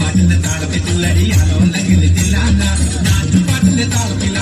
പാട്ടിന്റെ താളത്തിൽ പുള്ളടിയാണോ ഉണ്ടെങ്കിൽ നാട്ടുപാട്ടിന്റെ താളത്തിൽ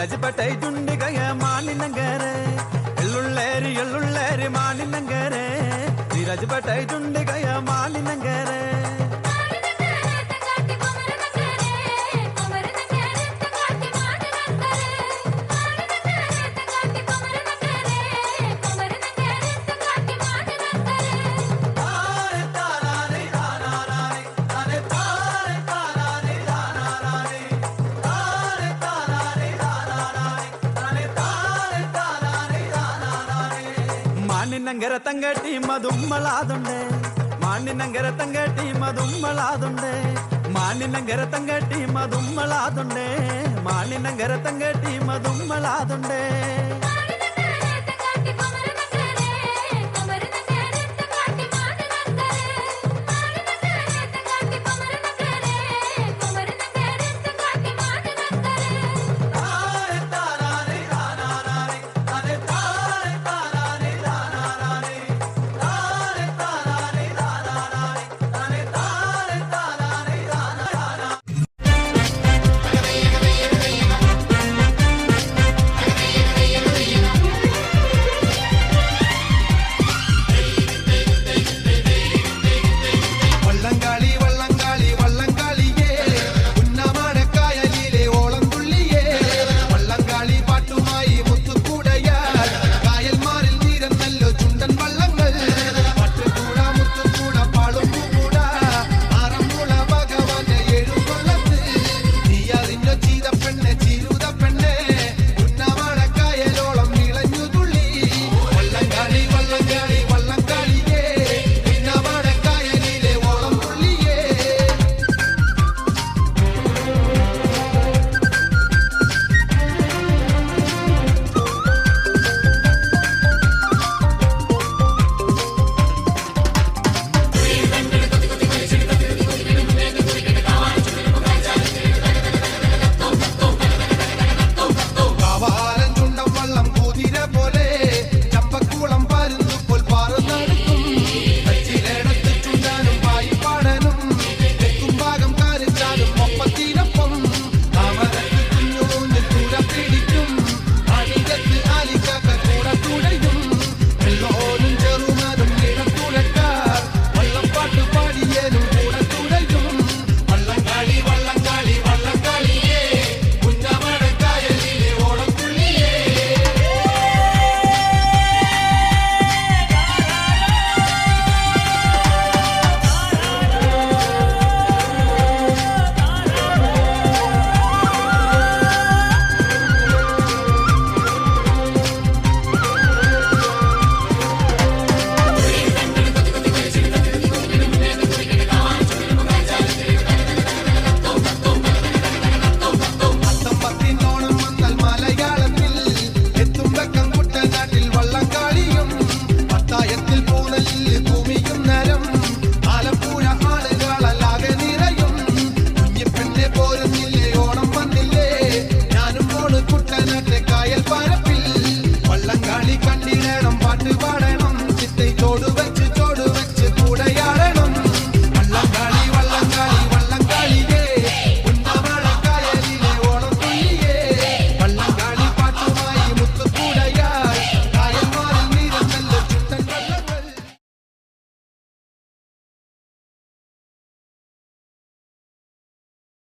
രാജപേട്ടൈ ചുണ്ടികയ മാലിനങ്കരെ എള്ളുള്ളേരി എള്ളുള്ളേരി മാലിനങ്കരെ രാജപേട്ടൈ ചുണ്ടികയ മാലിനങ്കരെ మానినంగర తంగటి మదుమ్మలాదుండే మానినంగర తంగటి మదుమ్మలాదుండే మానినంగర తంగటి మదుమ్మలాదుండే మానినంగర తంగటి మదుమ్మలాదుండే